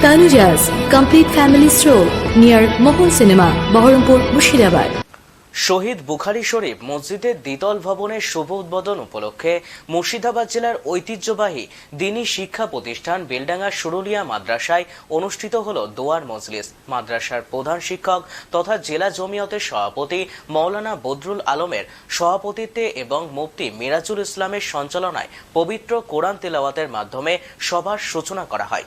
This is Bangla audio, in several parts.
Tanujas Complete Family Stroll near Mohol Cinema, Baharampur, Mushirabad. শহীদ বুখারি শরীফ মসজিদের দ্বিতল ভবনের শুভ উদ্বোধন উপলক্ষে মুর্শিদাবাদ জেলার ঐতিহ্যবাহী দিনী শিক্ষা প্রতিষ্ঠান বেলডাঙ্গা সুরুলিয়া মাদ্রাসায় অনুষ্ঠিত হল দোয়ার মজলিস মাদ্রাসার প্রধান শিক্ষক তথা জেলা জমিয়তের সভাপতি মৌলানা বদরুল আলমের সভাপতিত্বে এবং মুফতি মিরাজুল ইসলামের সঞ্চালনায় পবিত্র কোরআন তেলাওয়াতের মাধ্যমে সভার সূচনা করা হয়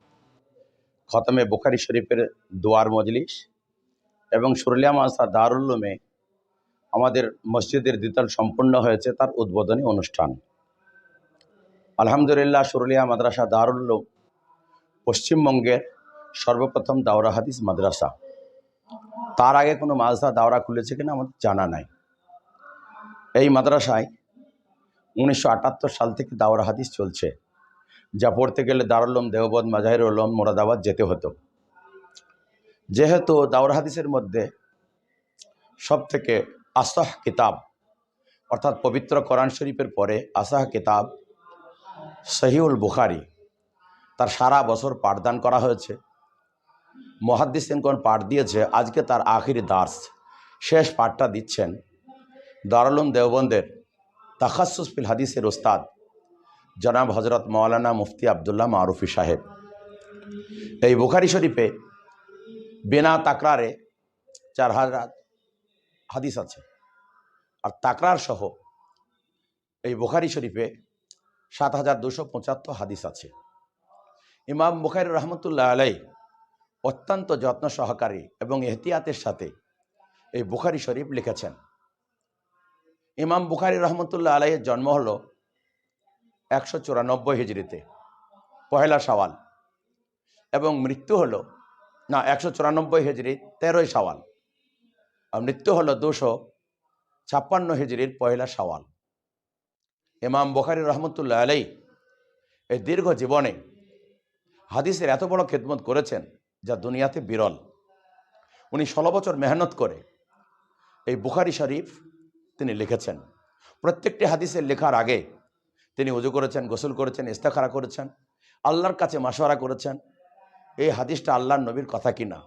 খতমে বুখারি শরীফের দোয়ার মজলিস এবং সুরলিয়া মাদ্রাসা দারুল উলুমে আমাদের মসজিদের দ্বিতল সম্পূর্ণ হয়েছে তার উদ্বোধনী অনুষ্ঠান। আলহামদুলিল্লাহ, সুরলিয়া মাদ্রাসা দারুল উলুম পশ্চিমবঙ্গের সর্বপ্রথম দাওরা হাদিস মাদ্রাসা। তার আগে কোনো মাদ্রাসা দাওরা খুলেছে কিনা আমাদের জানা নাই। এই মাদ্রাসায় উনিশশো আটাত্তর সাল থেকে দাওরা হাদিস চলছে। যা পড়তে গেলে দারুলম দেওবদ মাজাহির উলম মোরাদাবাদ যেতে হতো। যেহেতু দাওরা হাদিসের মধ্যে সব থেকে আসাহ কিতাব, অর্থাৎ পবিত্র কোরআন শরীফের পরে আসাহ কিতাব সহিউল বুখারি, তার সারা বছর পাঠদান করা হয়েছে। মহাদ্দিস কোন পাঠ দিয়েছে, আজকে তার আখিরি দাস শেষ পাঠটা দিচ্ছেন দারুলুম দেওবন্দের তাখাসুস ফিল হাদিসের ওস্তাদ জনাব হজরত মৌলানা মুফতি আবদুল্লাহ মারুফি সাহেব। এই বুখারি শরীফে বিনা তাকরারে চার হাজার হাদিস আছে। আর তাকরার সহ এই বুখারি শরীফে সাত হাজার দুশো পঁচাত্তর হাদিস আছে। ইমাম বুখারি রহমতুল্লাহ আলাই অত্যন্ত যত্ন সহকারী এবং এহতিয়াতের সাথে এই বুখারি শরীফ লিখেছেন। ইমাম বুখারি রহমতুল্লাহ আলাইয়ের জন্ম হলো একশো চুরানব্বই হিজড়িতে। পহেলা সওয়াল এবং মৃত্যু হলো, না, একশো চুরানব্বই হিজড়ি, তেরোই সওয়াল আর মৃত্যু হলো দুশো ছাপ্পান্ন হিজড়ির পহেলা সওয়াল ইমাম বখারি রহমতুল্লাহ আলাই এই দীর্ঘ জীবনে হাদিসের এত বড় খেদমত করেছেন যা দুনিয়াতে বিরল। উনি ষোলো বছর মেহনত করে এই বুখারি শরীফ তিনি লিখেছেন। প্রত্যেকটি হাদিসের লেখার আগে তিনি উজু করেছেন, গোসল করেছেন, ইস্তেখারা করেছেন, আল্লাহর কাছে মাসোয়ারা করেছেন। এই হাদিসটা আল্লাহর নবীর কথা কি না?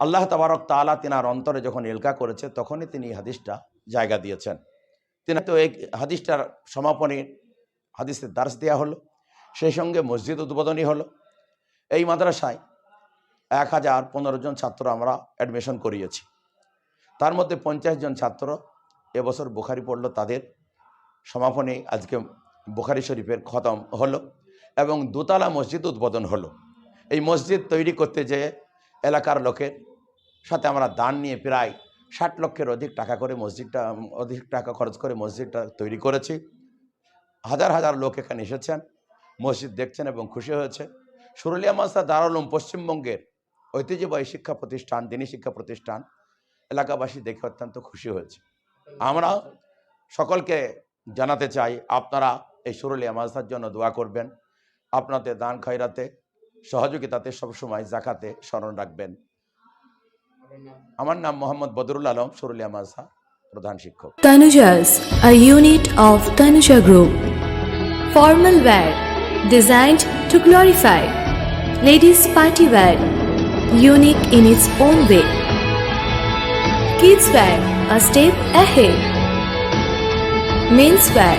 আল্লাহ তাবারক তালা তিনার অন্তরে যখন এলকা করেছে, তখনই তিনি এই হাদিসটা জায়গা দিয়েছেন। তিনি তো এই হাদিসটার সমাপনী হাদিসের দার্স দেওয়া হলো, সেই সঙ্গে মসজিদ উদ্বোধনী হলো। এই মাদ্রাসায় এক হাজার পনেরো জন ছাত্র আমরা অ্যাডমিশন করিয়েছি। তার মধ্যে পঞ্চাশ জন ছাত্র এবছর বুখারি পড়ল, তাদের সমাপনী আজকে বুখারি শরীফের খতম হলো এবং দোতলা মসজিদ উদ্বোধন হলো। এই মসজিদ তৈরি করতে যেয়ে এলাকার লোকের সাথে আমরা দান নিয়ে প্রায় ষাট লক্ষের অধিক টাকা করে মসজিদটা, অধিক টাকা খরচ করে মসজিদটা তৈরি করেছি। হাজার হাজার লোক এখানে এসেছেন, মসজিদ দেখছেন এবং খুশি হয়েছে। সুরুলিয়া মাস্তা দারুলুম পশ্চিমবঙ্গের ঐতিহ্যবাহী শিক্ষা প্রতিষ্ঠান, দিনী শিক্ষা প্রতিষ্ঠান, এলাকাবাসী দেখে অত্যন্ত খুশি হয়েছে। আমরা সকলকে জানাতে চাই, আপনারা এই সুরুলিয়া মাজার জন্য দোয়া করবেন। আপনাদের দান খাইরাতে সহযোগিতাতে সবসময় জাকাতে স্মরণ রাখবেন। আমার নাম মোহাম্মদ বদরুল আলম সুরুলিয়া মাজা প্রধান শিক্ষক। Tanuja's unit of Tanuja group formal wear designed to glorify ladies party wear unique in its own way kids wear a step ahead men's wear